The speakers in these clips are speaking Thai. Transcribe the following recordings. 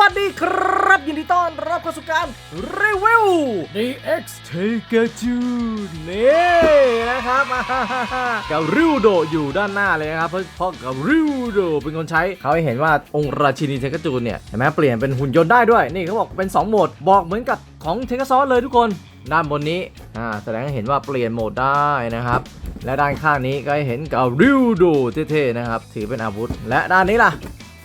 วัสดีครับ ยินดีต้อนรับเข้าสู่การรีวิว DX t a k e t u นี่นะครับกับริวโดอยู่ด้านหน้าเลยนะครับ เพราะเพราะกับริวโดเป็นคนใช้เขาให้เห็นว่าองค์ราชินีเทกจูนเนี่ยเห็นไหมเปลี่ยนเป็นหุ่นยนต์ได้ด้วย นี่เขาบอกเป็น 2 โหมด บอกเหมือนกับของเทกซอสเลยทุกคนด้านบนนี้อ่าแสดงให้เห็นว่าเปลี่ยนโหมดได้นะครับ และด้านข้างนี้ก็ให้เห็นกับริวโดเท่ๆนะครับ ถือเป็นอาวุธ และด้านนี้ล่ะ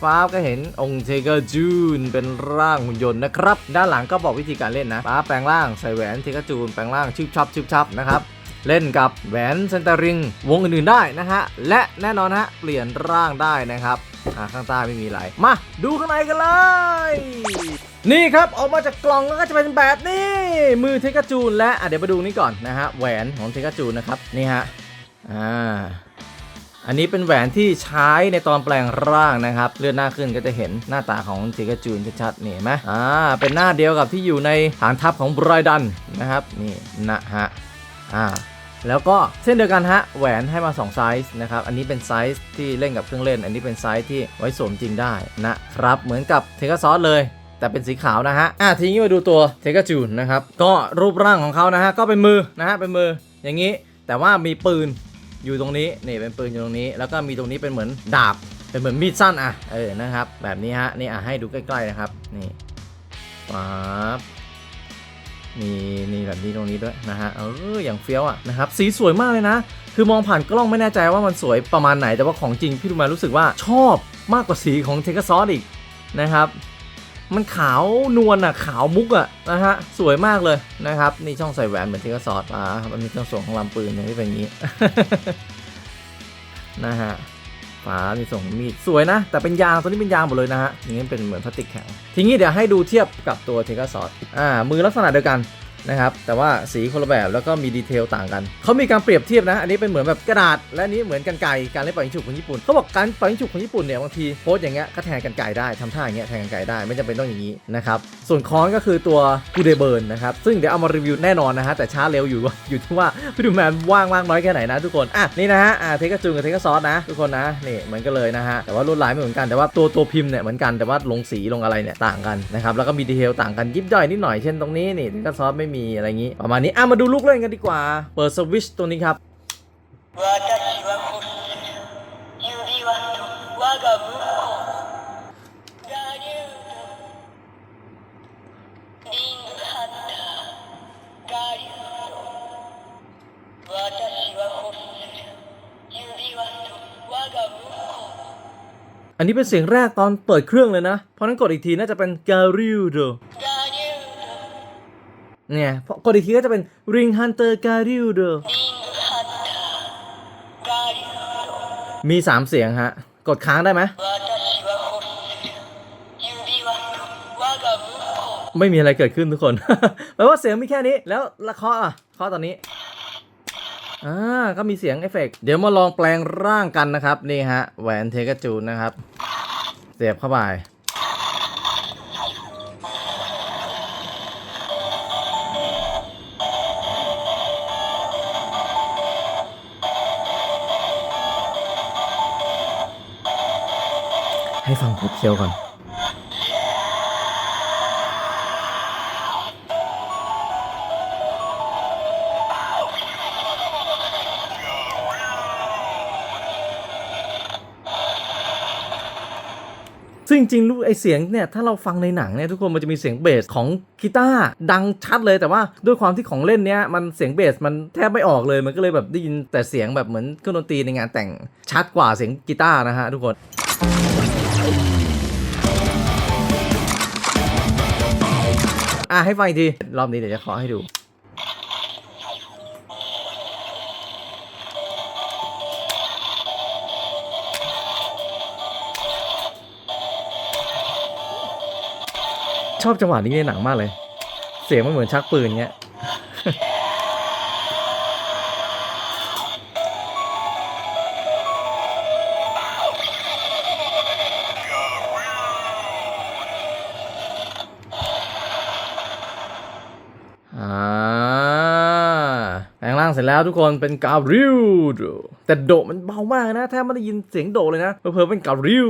ฟ้าก็เห็นองค์เทเกอร์จูนเป็นร่างหุ่นยนต์นะครับ ด้านหลังก็บอกวิธีการเล่นนะฟ้าแปลงร่างใส่แหวนเทเกอร์จูนแปลงร่างชิบชับชิบชับนะครับเล่นกับแหวนเซนเตอริงวงอื่นๆได้นะฮะ และแน่นอนฮะเปลี่ยนร่างได้นะครับข้างใต้ไม่มีอะไรมาดูข้างในกันเลย นี่ครับออกมาจากกล่องแล้วก็จะเป็นแบบนี้มือเทกาจูนและะเดี๋ยวมาดูนี่ก่อนนะฮะแหวนของเทกาจูนนะครับนี่ฮะอ่า อันนี้เป็นแหวนที่ใช้ในตอนแปลงร่างนะครับ เลื่อนหน้าขึ้นก็จะเห็นหน้าตาของเทกาจูนชัดๆนี่เห็นไหมอ่า เป็นหน้าเดียวกับที่อยู่ในฐานทัพของไบรดันนะครับ นี่นะฮะ อ่า แล้วก็เช่นเดียวกันฮะ แหวนให้มา2ไซส์นะครับ อันนี้เป็นไซส์ที่เล่นกับเครื่องเล่น อันนี้เป็นไซส์ที่ไว้สวมจริงได้นะครับ เหมือนกับเทกาซอสเลยแต่เป็นสีขาวนะฮะ อะทีนี้มาดูตัวเทกาจูนนะครับ ก็รูปร่างของเขานะฮะ ก็เป็นมือนะฮะ เป็นมืออย่างนี้ แต่ว่ามีปืน อยู่ตรงนี้นี่เป็นปืนอยู่ตรงนี้ แล้วก็มีตรงนี้เป็นเหมือนดาบ เป็นเหมือนมีดสั้นอะเออนะครับ แบบนี้ฮะนี่อะให้ดูใกล้ๆนะครับนี่ปั๊บมีนี่แบบนี้ตรงนี้ด้วยนะฮะเอออย่างเฟี้ยวอะนะครับสีสวยมากเลยนะ คือมองผ่านกล้องไม่แน่ใจว่ามันสวยประมาณไหนแต่ว่าของจริงพี่ดูมารู้สึกว่าชอบมากกว่าสีของเทคซอสอีกนะครับ มันขาวนวลอะขาวมุกอะนะฮะสวยมากเลยนะครับนี่ช่องใส่แหวนเหมือนที่ก็สอดมามันมีเครื่องส่งของลำปืนอย่างที่เป็นอย่างนี้นะฮะฝามีส่งมีดสวยนะ แต่เป็นยางตัวนี้เป็นยางหมดเลยนะฮะอย่างนี้เป็นเหมือนพลาสติกแข็งทีนี้เดี๋ยวให้ดูเทียบกับตัวเทกาซอดอ่ามือลักษณะเดียวกัน นะครับแต่ว่าสีคนละแบบแล้วก็มีดีเทลต่างกัน เขามีการเปรียบเทียบนะ อันนี้เป็นเหมือนแบบกระดาษ และนี้เหมือนกันไกรการเล่นปล่อยยิงฉุบของญี่ปุ่นเขาบอกการปล่อยยิงฉุบของญี่ปุ่นเนี่ยบางทีโพสอย่างเงี้ยก็แทนกันไกรได้ทำท่าอย่างเงี้ยแทนกันไกรได้ไม่จำเป็นต้องอย่างนี้นะครับส่วนค้อนก็คือตัวกูเดเบิร์นนะครับซึ่งเดี๋ยวเอามารีวิวแน่นอนนะฮะแต่ช้าเร็วอยู่ว่าอยู่ที่ว่าพี่ดูแมนว่างมากน้อยแค่ไหนนะทุกคนอะนี่นะฮะอ่าเทกจูนกับเทกซอสนะทุกคนนะนี่เหมือนกันเลยนะฮะแต่ว่าลวดลายไม่เหมือนกันแต่ว่าตัวตัวพิมพ์เนี่ยเหมือนกันแต่ว่าลงสีลงอะไรเนี่ยต่างกันนะครับแล้วก็มีดีเทลต่างกันยิบย่อยนิดหน่อยเช่นตรงนี้นี่เทกซอสไม่มีอะไรงี้ ประมาณนี้อะมาดูลูกเล่นกันดีกว่า เปิดสวิชตัวนี้ครับอันนี้เป็นเสียงแรกตอนเปิดเครื่องเลยนะ เพราะนั้นกดอีกทีน่าจะเป็นการิวโด เนี่ยกดอีกทีก็จะเป็น Ring Hunter g a r i l d o มีสามเสียงฮะ กดค้างได้ไหม ไม่มีอะไรเกิดขึ้นทุกคนแปลว่าเสียงมีแค่นี้ แล้วละเคาอะคอตอนนี้ อ่า ก็มีเสียงเอฟเฟกเดี๋ยวมาลองแปลงร่างกันนะครับ นี่ฮะ แหวนเทกจูนนะครับ เสียบเข้าไป ให้ฟังพูดเคี้ยวก่อนซึ่งจริงๆลูกไอเสียงเนี่ยถ้าเราฟังในหนังเนี่ยทุกคนมันจะมีเสียงเบสของกีตาร์ดังชัดเลยแต่ว่าด้วยความที่ของเล่นเนี้ยมันเสียงเบสมันแทบไม่ออกเลยมันก็เลยแบบได้ยินแต่เสียงแบบเหมือนเครื่องดนตรีในงานแต่งชัดกว่าเสียงกีตาร์นะฮะทุกคน อะให้ฟังอีกที รอบนี้เดี๋ยวจะขอให้ดู ชอบจังหวะนี้ในหนังมากเลย เสียงมันเหมือนชักปืนเงี้ยางเสร็จแล้วทุกคนเป็นกาลิวแต่โดมันเบามากนะแทบไม่ได้ยินเสียงโดเลยนะเพิ่มเป็นกาลิว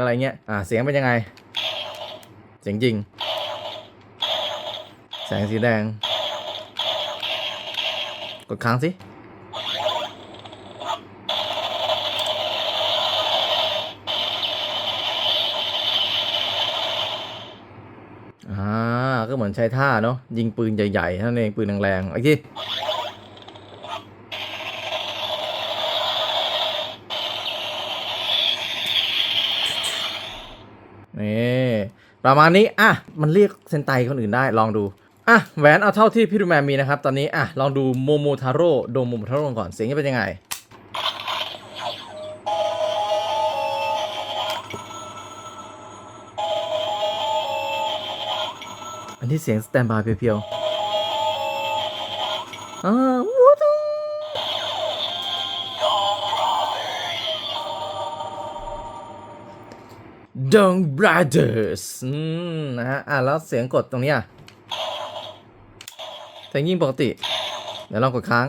อะไรเงี้ยอ่าเสียงเป็นยังไง เสียงจริง แสงสีแดง กดค้างสิอ่าก็เหมือนใช้ท่าเนาะยิงปืนใหญ่ๆนั่นเองปืนแรงๆไอ้ที่นี่ ประมาณนี้อะมันเรียกเซนไตคนอื่นได้ลองดูอะแหวนเอาเท่าที่พี่ดูแมนมีนะครับ ตอนนี้อะลองดูโมโมทาโร่โดมโมโมทาโร่ก่อนเสียงจะเป็นยังไงอันนี้เสียงสแตนบายเพียวๆอ่าว ดงบราเดอร์สนะฮะ อะ แล้วเสียงกดตรงนี้อะเสียงยิ่งปกติ เดี๋ยวลองกดค้าง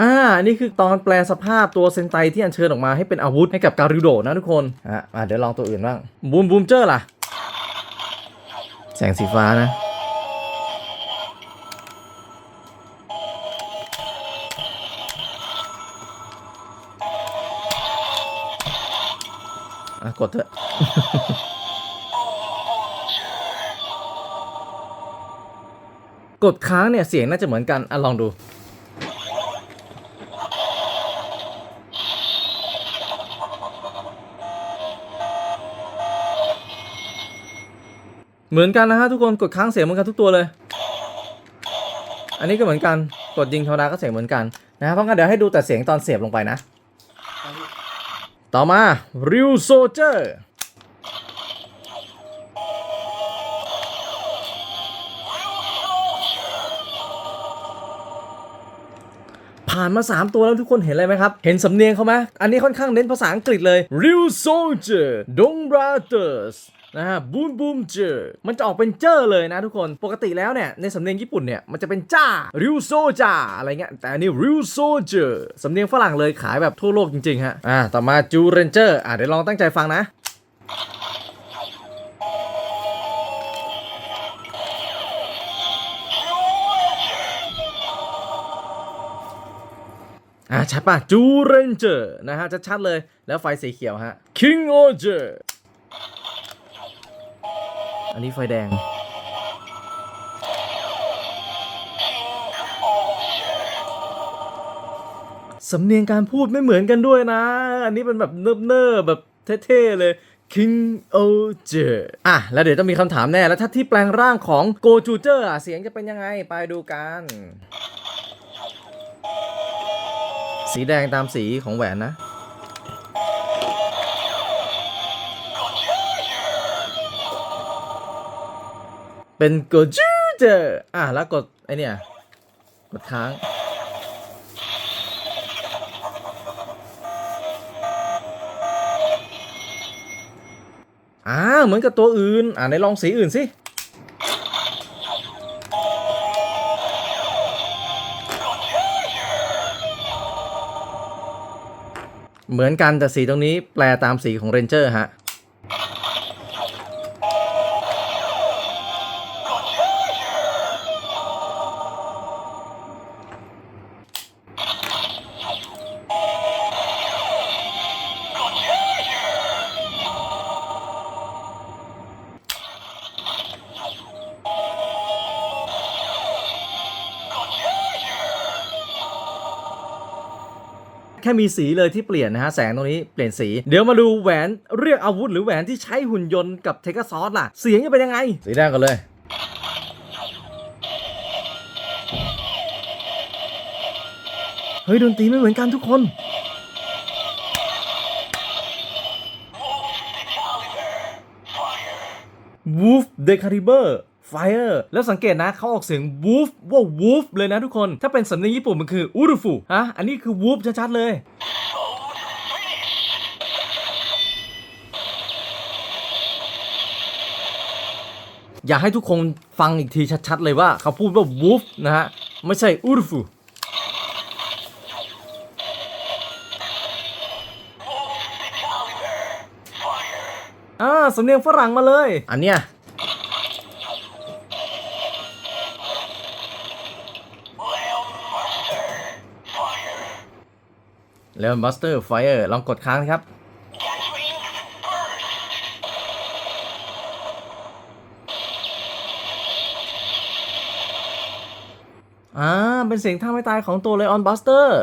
อ่า นี่คือตอนแปลสภาพตัวเซนไตที่อัญเชิญออกมาให้เป็นอาวุธให้กับการิโดนะทุกคน อะอะเดี๋ยวลองตัวอื่นบ้าง บูมบูมเจอร์ล่ะ แสงสีฟ้านะ กดเถอะกดค้างเนี่ย เสียงน่าจะเหมือนกัน อะ ลองดู เหมือนกันนะฮะทุกคนกดค้างเสียงเหมือนกันทุกตัวเลย อันนี้ก็เหมือนกัน กดยิงธรรมดาก็เสียงเหมือนกันนะฮะเพราะงั้นเดี๋ยวให้ดูแต่เสียงตอนเสียบลงไปนะ ต่อมาริวโซเจอร์ผ่านมา 3 ตัวแล้วทุกคนเห็นอะไรไหมครับ เห็นสำเนียงเขาไหมอันนี้ค่อนข้างเน้นภาษาอังกฤษเลย Real Soldier Dong Brothers นะฮะบูมบูมเจอมันจะออกเป็นเจอเลยนะทุกคนปกติแล้วเนี่ยในสำเนียงญี่ปุ่นเนี่ยมันจะเป็นจ้า Real Soldier อะไรเงี้ยแต่อันนี้ Real Soldier สำเนียงฝรั่งเลยขายแบบทั่วโลกจริงๆฮะอ่าต่อมาจูเรนเจอร์อะเดี๋ยวลองตั้งใจฟังนะอ่าชัดป่ะจูเรนเจอร์นะฮะชัดๆเลยแล้วไฟสีเขียวฮะ King o j e r อั อันนี้ไฟแดง สำเนียงการพูดไม่เหมือนกันด้วยนะ อันนี้เป็นแบบเนิบๆแบบเท่ๆเลย King o j e r อะ แล้วเดี๋ยวจะมีคำถามแน่ แล้วถ้าที่แปลงร่างของ Go j u j e r อะเสียงจะเป็นยังไง ไปดูกัน สีแดงตามสีของแหวนนะ เป็นกดจูเจออะแล้วกดไอเนี่ยกดค้าง อ่า เหมือนกับตัวอื่น อ่าในลองสีอื่นสิเหมือนกันแต่สีตรงนี้แปลตามสีของเรนเจอร์ฮะ แค่มีสีเลยที่เปลี่ยนนะฮะแสงตรงนี้เปลี่ยนสี เดี๋ยวมาดูแหวนเรียกอาวุธหรือแหวนที่ใช้หุ่นยนต์กับเทกซอสล่ะ เสียงจะเป็นยังไง สีแดงกันเลยเฮ้ยดนตรีไม่เหมือนกันทุกคน Wolf d e c a l i b e r Fire แล้วสังเกตนะเขาออกเสียง Wolf ว่า Wolf เลยนะทุกคน ถ้าเป็นสำเนียงญี่ปุ่นมันคือ Urufu ฮะ อันนี้คือ Wolf ชัดๆเลยอยากให้ทุกคนฟังอีกทีชัดๆเลยว่าเขาพูดว่า Wolf นะฮะ ไม่ใช่อุรฟูอ่าสำเนียงฝรั่งมาเลย อันเนี้ย แล้วบัสเตอร์ไฟเออร์ลองกดค้างครับ อ่า เป็นเสียงท่าไม่ตายของตัวเลออนบัสเตอร์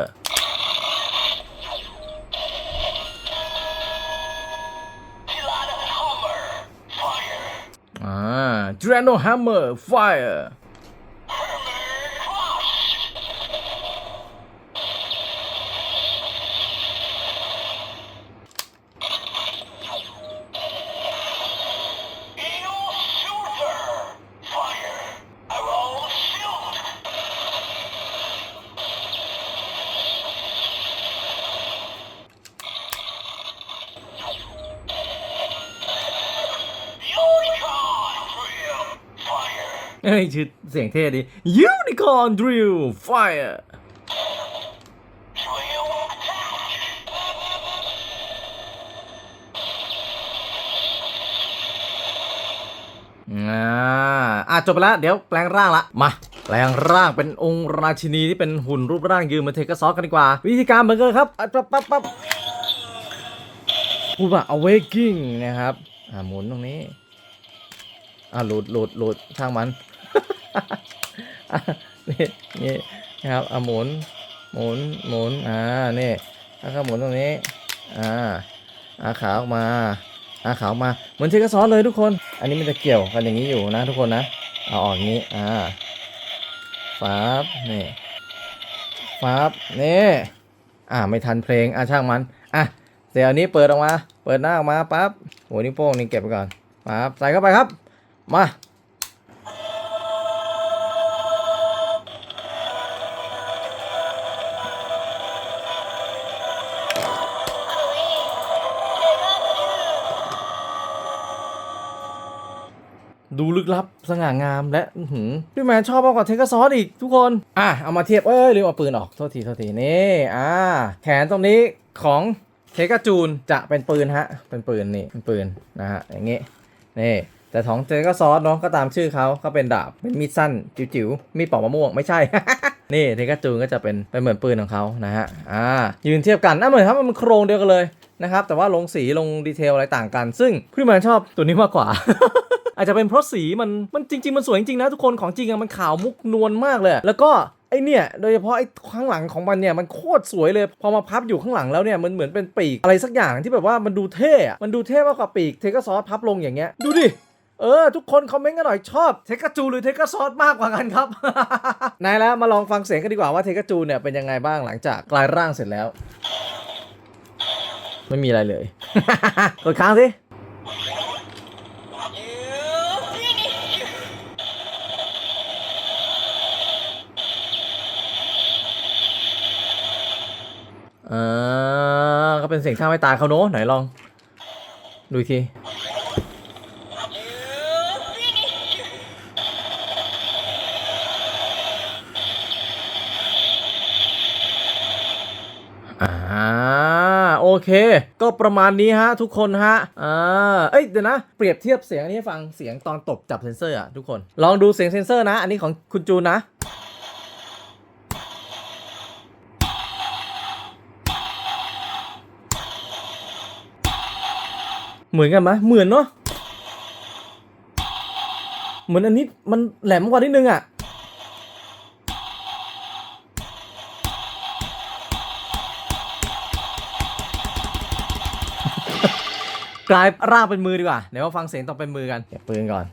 อ่า d r a n o Hammer Fire เอ้ ยชื่อเสียงเท่ดี Unicorn Drill Fire อ่าอะจบไปแล้ว เดี๋ยวแปลงร่างละ มา แปลงร่างเป็นองค์ราชินีที่เป็นหุ่นรูปร่างยืนมือนเทกซอสกันดีกว่า วิธีการเหมือนกันครับอะปั๊บปั๊บปั๊บพูดว่า awaking นะครับ อ่าหมุนตรงนี้ อ่าหลุดหลุดหลุดช่างมัน นี่นี่นะครับอะหมุน หมุน หมุน อ่า นี่แล้วก็หมุนตรงนี้ อ่าอาขาออกมาอาขาออกมา เหมือนเทกซ้อสเลยทุกคน อันนี้มันจะเกี่ยวกันอย่างนี้อยู่นะทุกคนนะ เอาออกงนี้ อ่าฟับนี่ฟับนี่อ่า ไม่ทันเพลง อะช่างมัน อะเดี๋ยวอันนี้เปิดออกมา เปิดหน้าออกมาปั๊บหัวนิ้วโป้งนี่เก็บไปก่อนปั๊บ ใส่เข้าไปครับ มา ดูลึกลับสง่างามและหืพี่แมนชอบมากกว่าเทคซอสอีกทุกคน อะ เอามาเทียบเอ้ยลืมเอาปืนออก โทษที โทษที นี่ อ่า แขนตรงนี้ของเทกาจูนจะเป็นปืนฮะ เป็นปืนนี่ เป็นปืนนะฮะ อย่างงี้ นี่แต่ของเทกาซอสเนาะก็ตามชื่อเขาก็เป็นดาบเป็นมีดสั้น จิ๋วๆ มีดปอกมะม่วงไม่ใช่ นี่เทกาจูนก็จะเป็นเป็นเหมือนปืนของเขานะฮะอ่ายืนเทียบกันน่าเหมือนครับมันโครงเดียวกันเลยนะครับแต่ว่าลงสีลงดีเทลอะไรต่างกัน ซึ่งพี่แมนชอบตัวนี้มากกว่า อาจจะเป็นเพราะสีมันมันจริง ๆ มันสวยจริงๆนะทุกคนของจริงอะมันขาวมุกนวลมากเลย แล้วก็ไอเนี่ยโดยเฉพาะไอข้างหลังของมันเนี่ยมันโคตรสวยเลย พอมาพับอยู่ข้างหลังแล้วเนี่ยมันเหมือนเป็นปีกอะไรสักอย่างที่แบบว่ามันดูเท่อะมันดูเท่มากกว่าปีกเทกซอสพับลงอย่างเงี้ยดูดิเออ ทุกคนคอมเมนต์กันหน่อยชอบเทกจูหรือเทกซอสมากกว่ากันครับ นายแล้วมาลองฟังเสียงกันดีกว่าว่าเทกจูเนี่ยเป็นยังไงบ้างหลังจากกลายร่างเสร็จแล้ว ไม่มีอะไรเลยกดค้างสิ อ่าก็ เป็นเสียงท่าไม่ตายเขาโน้ไหนลอง ดูทีอ่าโอเค ก็ประมาณนี้ฮะ ทุกคนฮะอ่าเอ้ยเดี๋ยวนะ เปรียบเทียบเสียงอันนี้ให้ฟังเสียงตอนตบจับเซนเซอร์อะทุกคน ลองดูเสียงเซนเซอร์นะ อันนี้ของคุณจูนนะ เหมือนกันไหมเหมือนเนาะเหมือนอันนี้มันแหลมกว่านิดนึงอะกลายร่างเป็นมือดีกว่าเดี๋ยวมาฟังเสียงต้องเป็นมือกันเก็บปืนก่อน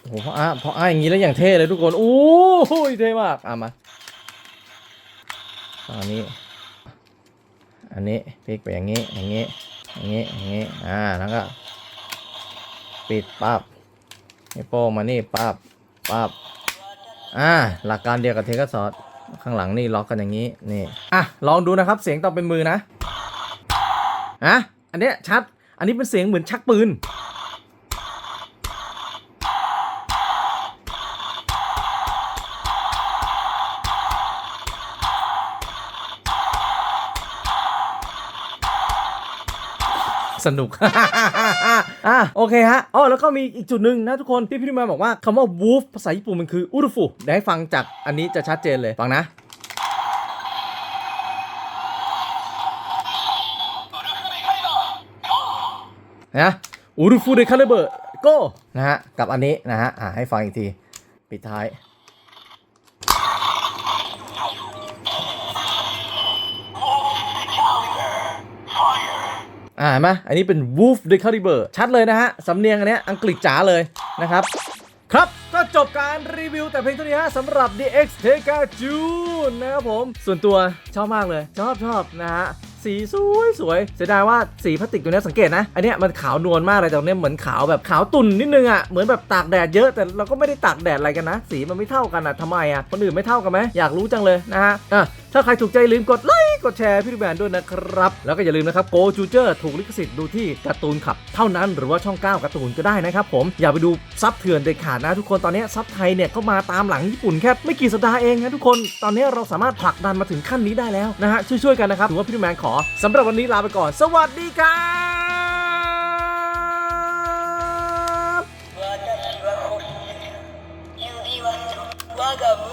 โอ้โหเพราะอะเพราะอะอย่างนี้แล้วอย่างเท่เลยทุกคนโอ้ยเท่มากอะมาอันนี้ อันนี้พลิกไปอย่างนี้อย่างนี้ อย่างนี้อย่างนี้อ่าแล้วก็ ปิดปั๊บนี่โป้มานี่ปั๊บปั๊บอ่าหลักการเดียวกับเทคซอสข้างหลังนี่ล็อกกันอย่างนี้นี่อะลองดูนะครับเสียงต้องเป็นมือนะอะอันเนี้ยชัดอันนี้เป็นเสียงเหมือนชักปืน สนุกอะโอเคฮะอ๋อแล้วก็มีอีกจุดหนึ่งนะทุกคนที่พี่พิมพ์บอกว่าคำว่า wolf ภาษาญี่ปุ่นมันคืออุรุฟุเดี๋ยวให้ฟังจากอันนี้จะชัดเจนเลยฟังนะนะอูรุฟูเดคาลิเบอร์โก้นะฮะกับอันนี้นะฮะอ่าให้ฟังอีกที ปิดท้าย อ่าเห็นไหมอันนี้เป็น Wolf d e c a l i b e r ชัดเลยนะฮะ สำเนียงอันเนี้ยอังกฤษจ๋าเลยนะครับ ครับ ก็จบการรีวิวแต่เพียงเท่านี้ฮะสำหรับ DX t e k a j u นะครับผม ส่วนตัวชอบมากเลย ชอบชอบนะฮะสีสวยสวยเสียดายว่าสีพลาสติกตัวนี้สังเกตนะ อันเนี้ยมันขาวนวลมากเลยแต่เนี้ยเหมือนขาวแบบขาวตุ่นนิดนึงอะเหมือนแบบตากแดดเยอะแต่เราก็ไม่ได้ตากแดดอะไรกันนะ สีมันไม่เท่ากันอะทำไมอะคนอื่นไม่เท่ากันไหมอยากรู้จังเลยนะฮะอะ ถ้าใครถูกใจลืมกดไลค์กดแชร์พี่ดูแมนด้วยนะครับ แล้วก็อย่าลืมนะครับโกจูเจอร์ถูกลิขสิทธิ์ดูที่การ์ตูนขับ เท่านั้นหรือว่าช่อง 9การ์ตูนก็ได้นะครับผมอย่าไปดูซับเถื่อนเด็ดขาดนะทุกคนตอนนี้ซับไทยเนี่ยก็มาตามหลังญี่ปุ่นแค่ไม่กี่สัปดาห์เองนะทุกคนตอนนี้เราสามารถผลักดันมาถึงขั้นนี้ได้แล้วนะฮะช่วยๆกันนะครับถือว่าพี่ดูแมนขอสำหรับวันนี้ลาไปก่อน สวัสดีครับ